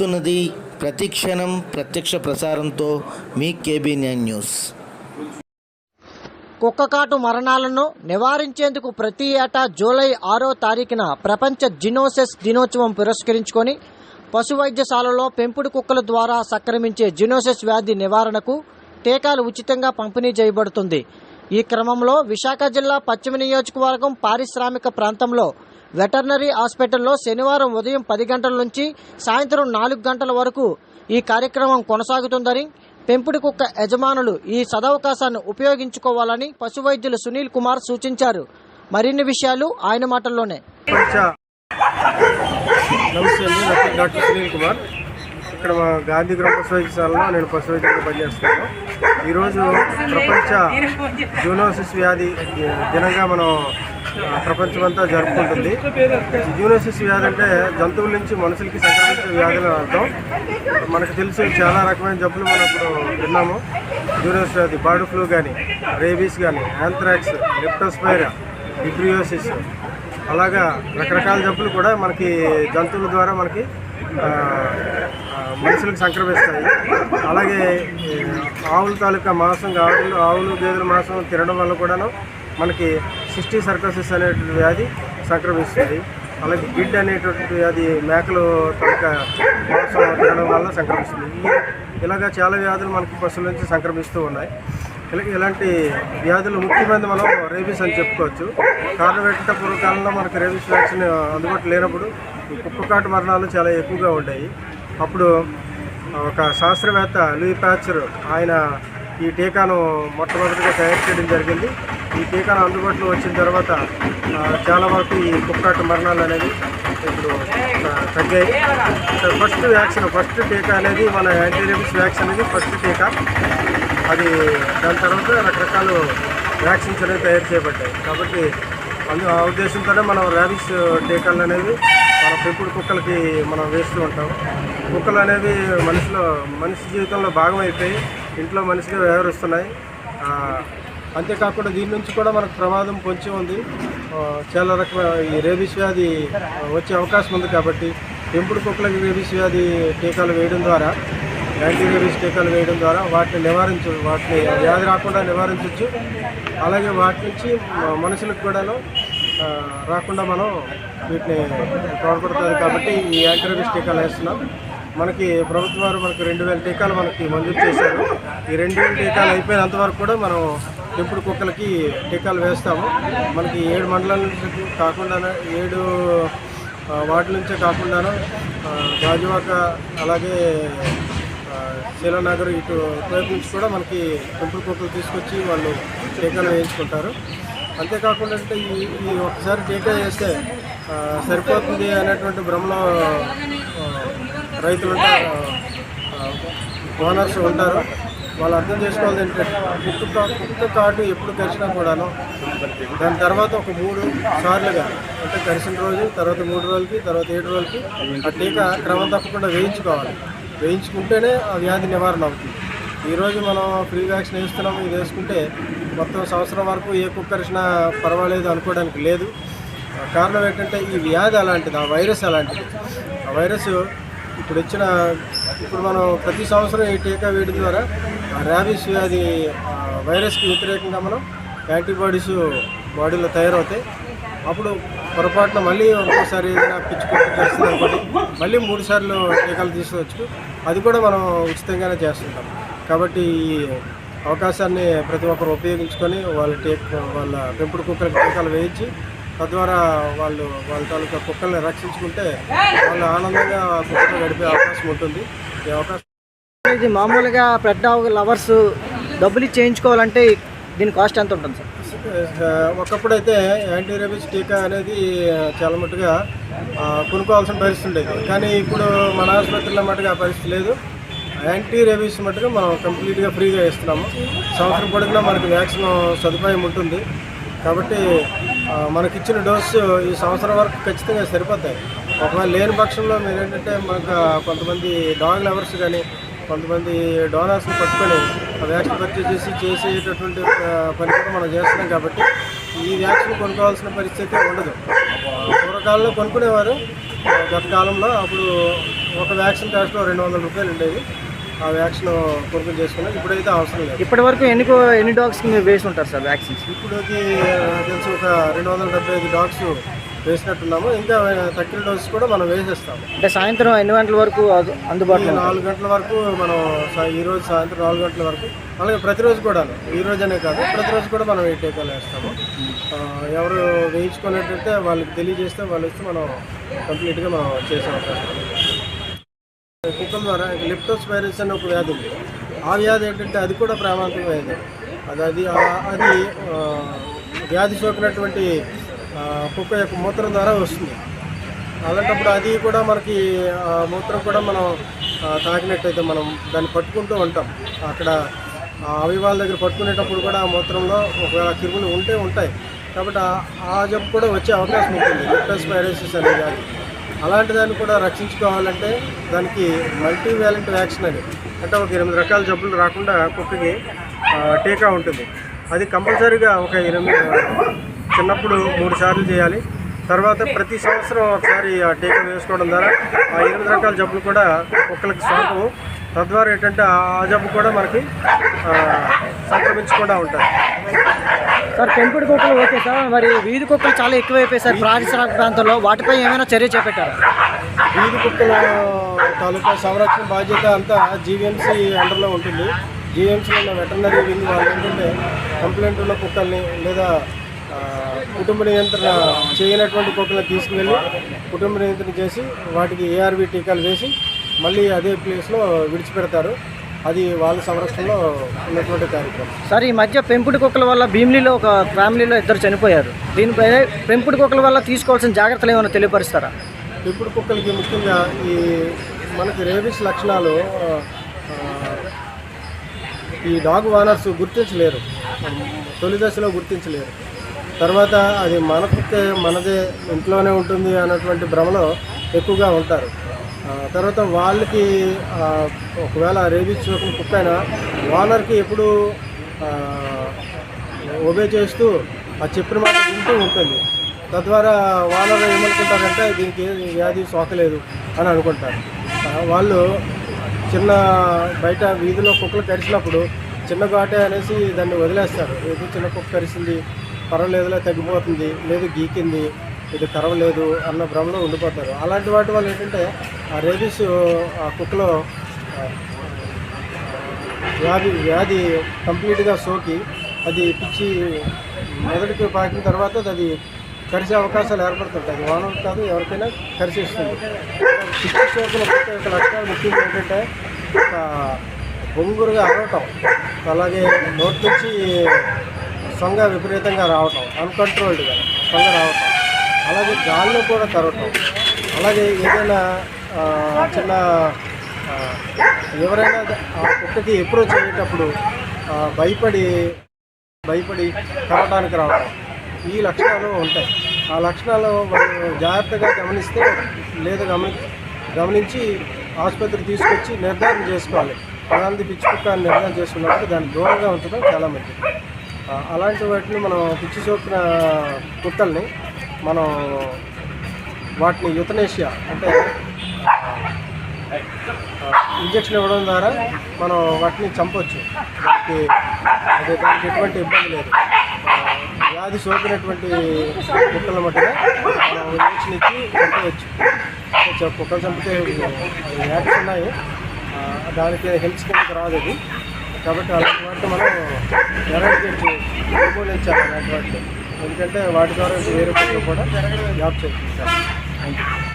వస్తున్నది ప్రతిక్షణం ప్రత్యక్ష ప్రసారంతో మీ కేబీ న్యూస్. కుక్కకాటు మరణాలను నివారించేందుకు ప్రతి ఏటా జూలై ఆరో తారీఖున ప్రపంచ జినోసిస్ దినోత్సవం పురస్కరించుకొని పశు వైద్యశాలలో పెంపుడు కుక్కల ద్వారా సక్రమించే జినోసిస్ వ్యాధి నివారణకు టీకాలు ఉచితంగా పంపిణీ చేయబడుతుంది. ఈ క్రమంలో విశాఖ జిల్లా పశ్చిమ నియోజకవర్గం పారిశ్రామిక ప్రాంతంలో వెటర్నరీ హాస్పిటల్లో శనివారం ఉదయం పది గంటల నుంచి సాయంత్రం నాలుగు గంటల వరకు ఈ కార్యక్రమం కొనసాగుతుందని పెంపుడు కుక్క యజమానులు ఈ సదవకాశాన్ని ఉపయోగించుకోవాలని పశు వైద్యులు సునీల్ కుమార్ సూచించారు. మరిన్ని విషయాలు ఆయన మాటల్లోనే. నమస్తే అండి డాక్టర్ సునీల్ కుమార్. ఇక్కడ మా గాంధీగ్రామ పశు వైద్యశాలలో నేను పశు వైద్యంగా పనిచేస్తున్నాను. ఈరోజు ప్రపంచ జూనోసిస్ వ్యాధి దినంగా మనం ప్రపంచమంతా జరుపుకుంటుంది. జూనోసిస్ వ్యాధి అంటే జంతువుల నుంచి మనుషులకి సంక్రమించే వ్యాధులు అర్థం. మనకు తెలుసు చాలా రకమైన జబ్బులు మనం ఇప్పుడు విన్నాము. జూనోసిస్ వ్యాధి బర్డ్ ఫ్లూ కానీ రేబీస్ కానీ యాంథ్రాక్స్ లిప్టోస్పైరా డిబ్రియోసిస్ అలాగా రకరకాల జబ్బులు కూడా మనకి జంతువుల ద్వారా మనకి మనుషులకు సంక్రమిస్తాయి అలాగే ఆవుల తాలూకా మాంసం ఆవులు ఆవులు గేదెల మాంసం తినడం వల్ల కూడాను మనకి సిస్టీ సర్కసిస్ అనేటువంటి వ్యాధి సంక్రమిస్తుంది అలాగే గిడ్ అనేటువంటి వ్యాధి మేకలు తాలూకా మాంసం తినడం వల్ల సంక్రమిస్తుంది ఇలాగా చాలా వ్యాధులు మనకి పశువుల నుంచి సంక్రమిస్తూ ఉన్నాయి. ఇలాంటి వ్యాధులు ముఖ్యమైనది మనం రేబీస్ అని చెప్పుకోవచ్చు. కారణం ఏంటంటే పూర్వకాలంలో మనకి రేబీస్ వ్యాక్సిన్ అందుబాటులో లేనప్పుడు ఈ మరణాలు చాలా ఎక్కువగా ఉండేవి. అప్పుడు ఒక శాస్త్రవేత్త లూయి ప్యాచర్ ఆయన ఈ టీకాను మొట్టమొదటిగా తయారు చేయడం జరిగింది. ఈ టీకాను అందుబాటులో వచ్చిన తర్వాత చాలా వరకు ఈ కుక్కాటు మరణాలు అనేవి ఇప్పుడు తగ్గాయి. ఫస్ట్ వ్యాక్సిన్ ఫస్ట్ టీకా అనేది మన యాంటీరేబిస్ వ్యాక్సిన్ అనేది ఫస్ట్ టీకా. అది దాని తర్వాత రకరకాలు వ్యాక్సిన్స్ అనేవి తయారు చేయబడ్డాయి. కాబట్టి అందు ఆ ఉద్దేశంతోనే మనం ర్యాబిస్ uh, టీకాలు అనేవి మన పెంపుడు కుక్కలకి మనం వేస్తూ ఉంటాం. కుక్కలు అనేవి మనిషిలో మనిషి జీవితంలో భాగం అయిపోయి ఇంట్లో మనిషిగా వ్యవహరిస్తున్నాయి. అంతేకాకుండా దీని నుంచి కూడా మనకు ప్రమాదం పొంచి ఉంది. చాలా రకమైన ఈ రేబీస్ వ్యాధి వచ్చే అవకాశం ఉంది కాబట్టి పెంపుడు కుక్కలకి రేబీస్ వ్యాధి టీకాలు వేయడం ద్వారా యాంటీ టీకాలు వేయడం ద్వారా వాటిని నివారించు వాటిని వ్యాధి రాకుండా నివారించవచ్చు అలాగే వాటి నుంచి మనుషులకు కూడాను రాకుండా మనం వీటిని తోడ్పడుతుంది కాబట్టి ఈ యాంటీ టీకాలు వేస్తున్నాం. మనకి ప్రభుత్వం వారు మనకి రెండు వేల టీకాలు మనకి మంజూరు చేశారు. ఈ రెండు వేల టీకాలు అయిపోయినంత వరకు కూడా మనం పెంపుడు కుక్కలకి టీకాలు వేస్తాము. మనకి ఏడు మండలాల నుంచి కాకుండా ఏడు వాటి నుంచే కాకుండా గాజువాక అలాగే శీలానగర్ ఇటు వైపు నుంచి కూడా మనకి పెంపుడు కుక్కలు తీసుకొచ్చి వాళ్ళు టీకాలు వేయించుకుంటారు. అంతేకాకుండా అంటే ఈ ఈ ఒకసారి టీకా వేస్తే సరిపోతుంది అనేటువంటి భ్రమలో రైతులు ఓనర్స్ ఉంటారు. వాళ్ళు అర్థం చేసుకోవాలి ఏంటంటే కుక్క కుక్క కాటు ఎప్పుడు కరిచినా కూడాను దాని తర్వాత ఒక మూడు సార్లుగా అంటే కరిసిన రోజు తర్వాత మూడు రోజులకి తర్వాత ఏడు రోజులకి ఆ టీకా క్రమం తప్పకుండా వేయించుకోవాలి. వేయించుకుంటేనే ఆ వ్యాధి నివారణ అవుతుంది. ఈరోజు మనం ఫ్రీ వ్యాక్సిన్ వేస్తున్నాం ఇది వేసుకుంటే మొత్తం సంవత్సరం వరకు ఏ కుక్కరిసిన పర్వాలేదు అనుకోవడానికి లేదు. కారణం ఏంటంటే ఈ వ్యాధి అలాంటిది ఆ వైరస్ అలాంటిది. ఆ వైరస్ ఇప్పుడు వచ్చిన ఇప్పుడు మనం ప్రతి సంవత్సరం ఈ టీకా వేయడం ద్వారా ఆ ర్యాబీస్ వ్యాధి వైరస్కి వ్యతిరేకంగా మనం యాంటీబాడీస్ బాడీలో తయారవుతాయి. అప్పుడు పొరపాటున మళ్ళీ ఒక్కోసారి ఏదైనా పిచ్చి చేస్తుంది అనుకోండి మళ్ళీ మూడు సార్లు టీకాలు తీసుకోవచ్చు అది కూడా మనం ఉచితంగానే చేస్తుంటాం. కాబట్టి ఈ అవకాశాన్ని ప్రతి ఒక్కరు ఉపయోగించుకొని వాళ్ళ టీ వాళ్ళ పెంపుడు కుక్కలకి టీకాలు వేయించి తద్వారా వాళ్ళు వాళ్ళ తాలూకా కుక్కల్ని రక్షించుకుంటే వాళ్ళు ఆనందంగా కుక్కలు గడిపే అవకాశం ఉంటుంది. ఈ అవకాశం ఇది మామూలుగా పెద్ద లవర్స్ డబ్బులు చేయించుకోవాలంటే దీని కాస్ట్ ఎంత ఉంటుంది సార్? ఒకప్పుడు అయితే యాంటీ రేబీస్ టీకా అనేది చాలా మట్టుగా కొనుక్కోవాల్సిన పరిస్థితి ఉండేది. కానీ ఇప్పుడు మన ఆసుపత్రిలో మటుగా ఆ పరిస్థితి లేదు. యాంటీ రేబీస్ మటుగా మనం కంప్లీట్గా ఫ్రీగా ఇస్తున్నాము. సంవత్సరం పొడిగినా మనకు వ్యాక్సిన్ సదుపాయం ఉంటుంది. కాబట్టి మనకిచ్చిన డోసు ఈ సంవత్సరం వరకు ఖచ్చితంగా సరిపోతాయి. ఒకవేళ లేని పక్షంలో మీరు ఏంటంటే మనకు కొంతమంది డాగ్ లవర్స్ కానీ కొంతమంది డోనర్స్ని పట్టుకొని వ్యాక్సిన్ పర్చేజ్ చేసి చేసేటటువంటి పని కూడా మనం చేస్తున్నాం కాబట్టి ఈ వ్యాక్సిన్ కొనుక్కోవాల్సిన పరిస్థితి ఉండదు. పూర్వకాలంలో కొనుక్కునేవారు గత కాలంలో అప్పుడు ఒక వ్యాక్సిన్ కాస్ట్లో రెండు వందల రూపాయలు ఉండేది ఆ వ్యాక్సిన్ కొనుగోలు చేసుకున్నాం ఇప్పుడైతే అవసరం లేదు. ఇప్పటి వరకు ఎన్ని ఎన్ని డాగ్స్కి మీరు వేసి ఉంటారు సార్ వ్యాక్సిన్స్? ఇప్పుడుకి తెలిసి ఒక రెండు వందల డెబ్బై ఐదు డాగ్స్ వేసినట్టున్నాము. ఇంకా తక్కిన డోసెస్ కూడా మనం వేసేస్తాము. అంటే సాయంత్రం ఎన్ని గంటల వరకు అందుబాటులో? నాలుగు గంటల వరకు మనం సా- ఈ రోజు సాయంత్రం నాలుగు గంటల వరకు అలాగే ప్రతిరోజు కూడా ఈ రోజు అనే కాదు ప్రతిరోజు కూడా మనం ఈ టీకాలు వేస్తాము. ఎవరు వేయించుకున్నట్టయితే వాళ్ళకి తెలియజేస్తే వాళ్ళు ఇస్తే మనం కంప్లీట్గా మనం చేసే అవకాశం. కుక్కల ద్వారా లిప్టోస్పైరస్ అనే ఒక వ్యాధి ఉంది. ఆ వ్యాధి ఏంటంటే అది కూడా ప్రామాణిక వ్యాధి. అది అది అది వ్యాధి సోకినటువంటి కుక్క యొక్క మూత్రం ద్వారా వస్తుంది. అలాంటప్పుడు అది కూడా మనకి ఆ, మూత్రం కూడా మనం తాకినట్టయితే మనం దాన్ని పట్టుకుంటూ ఉంటాం. అక్కడ అవయవాల దగ్గర పట్టుకునేటప్పుడు కూడా ఆ మూత్రంలో ఒకవేళ క్రిములు ఉంటే ఉంటాయి. కాబట్టి ఆ- జబ్బు కూడా వచ్చే అవకాశం ఉంటుంది. లిప్టోస్పైరోసిస్ అనే వ్యాధి అలాంటి దాన్ని కూడా రక్షించుకోవాలంటే దానికి మల్టీ వ్యాలెంట్ వ్యాక్సిన్ అని అంటే ఒక ఎనిమిది రకాల జబ్బులు రాకుండా కుక్కకి టీకా ఉంటుంది. అది కంపల్సరీగా ఒక ఎనిమిది చిన్నప్పుడు మూడు సార్లు చేయాలి. తర్వాత ప్రతి సంవత్సరం ఒకసారి ఆ టీకా వేసుకోవడం ద్వారా ఆ ఎనిమిది రకాల జబ్బులు కూడా కుక్కలకి సోకవు. తద్వారా ఏంటంటే ఆ జబ్బు కూడా మనకి ఆ, సంక్రమించకుండా ఉంటుంది సార్ పెంపుడు కుక్కలు ఓకే సార్. మరి వీధి కుక్కలు చాలా ఎక్కువైపోయాయి సార్. పారిశ్రామిక ప్రాంతంలో వాటిపై ఏమైనా చర్య చేపట్టారు? వీధి కుక్కల తాలూకా సంరక్షణ బాధ్యత అంతా జీవీఎంసీ అండర్లో ఉంటుంది. జీవీఎంసీలో ఉన్న వెటర్నరీ వింగ్ వాళ్ళు ఏంటంటే కంప్లైంట్ ఉన్న కుక్కల్ని లేదా కుటుంబ నియంత్రణ చేయనటువంటి కుక్కలను తీసుకువెళ్ళి కుటుంబ నియంత్రణ చేసి వాటికి ఏఆర్వి టీకాలు వేసి మళ్ళీ అదే ప్లేస్లో విడిచిపెడతారు. అది వాళ్ళ సంరక్షణలో ఉన్నటువంటి కార్యక్రమం. సార్ ఈ మధ్య పెంపుడు కుక్కల వల్ల భీమిలిలో ఒక ఫ్యామిలీలో ఇద్దరు చనిపోయారు. దీనిపై పెంపుడు కుక్కల వల్ల తీసుకోవాల్సిన జాగ్రత్తలు ఏమైనా తెలియపరుస్తారా? పెంపుడు కుక్కలకి ముఖ్యంగా ఈ మనకి రేబిస్ లక్షణాలు ఈ డాగ్ వానర్స్ గుర్తించలేరు. తొలి దశలో గుర్తించలేరు. తర్వాత అది మన కుక్కే మనదే ఇంట్లోనే ఉంటుంది అన్నటువంటి భ్రమలో ఎక్కువగా ఉంటారు. తర్వాత వాళ్ళకి ఒకవేళ రేబిస్ సోకిన కుక్క అయినా ఎప్పుడు ఒబే చేస్తూ ఆ చెప్పిన మాట వింటూ ఉంటుంది. తద్వారా వాళ్ళు ఏమనుకుంటారంటే దీనికి వ్యాధి సోకలేదు అని అనుకుంటారు. వాళ్ళు చిన్న బయట వీధిలో కుక్కలు కరిచినప్పుడు చిన్న ఘాటే అనేసి దాన్ని వదిలేస్తారు. ఏదో చిన్న కుక్క కరిచింది పర్వాలేదులే తగ్గిపోతుంది లేదు గీకింది ఇది కరవలేదు అన్న భ్రమలో ఉండిపోతారు. అలాంటి వాటి వల్ల ఏంటంటే ఆ రేబీస్ ఆ కుక్కలో వ్యాధి వ్యాధి కంప్లీట్గా సోకి అది పిచ్చి మొదటికి పాకిన తర్వాత అది కరిసే అవకాశాలు ఏర్పడుతుంటాయి. అది కాదు ఎవరికైనా కరిసిస్తుంది పిచ్చి సోకుల కుక్క యొక్క లక్షణాలు ముఖ్యంగా ఏంటంటే ఒక బొంగురుగా అరవటం. అలాగే నోటి నుంచి సొంగ విపరీతంగా రావటం అన్కంట్రోల్డ్గా సొంగ రావటం. అలాగే గాల్లో కూడా కరవటం అలాగే ఏదైనా చిన్న ఎవరైనా ఆ కుక్కకి అప్రోచ్ అయ్యేటప్పుడు భయపడి భయపడి కరవడానికి రావడం ఈ లక్షణాలు ఉంటాయి. ఆ లక్షణాలు జాగ్రత్తగా గమనిస్తే లేదా గమని గమనించి ఆసుపత్రికి తీసుకొచ్చి నిర్ధారణ చేసుకోవాలి. అలాంటి పిచ్చి కుక్క అని నిర్ధారణ చేసుకున్నప్పుడు దాన్ని దూరంగా ఉంచడం చాలా మంచిది. అలాంటి వాటిని మనం పిచ్చి సోకిన కుట్టల్ని మనం వాటిని యుతనేషియా అంటే ఇంజక్షన్ ఇవ్వడం ద్వారా మనం వాటిని చంపవచ్చు వాటికి అదే దానికి ఎటువంటి ఇబ్బంది లేదు. వ్యాధి సోకినటువంటి కుక్కల మట్టుగా మనం ఇంజక్షన్ ఇచ్చి చంపవచ్చు కుక్కలు చంపితే యాక్ట్స్ ఉన్నాయి. దానికి హెల్త్ కిందకి రాదు అది కాబట్టి అలాంటి వాటిని మనం ఎరాడికేట్ నిర్మూలించాలి అలాంటి వాటిని. ఎందుకంటే వాటి ద్వారా వేరే కూడా జాబ్ చేస్తుంది. Thank you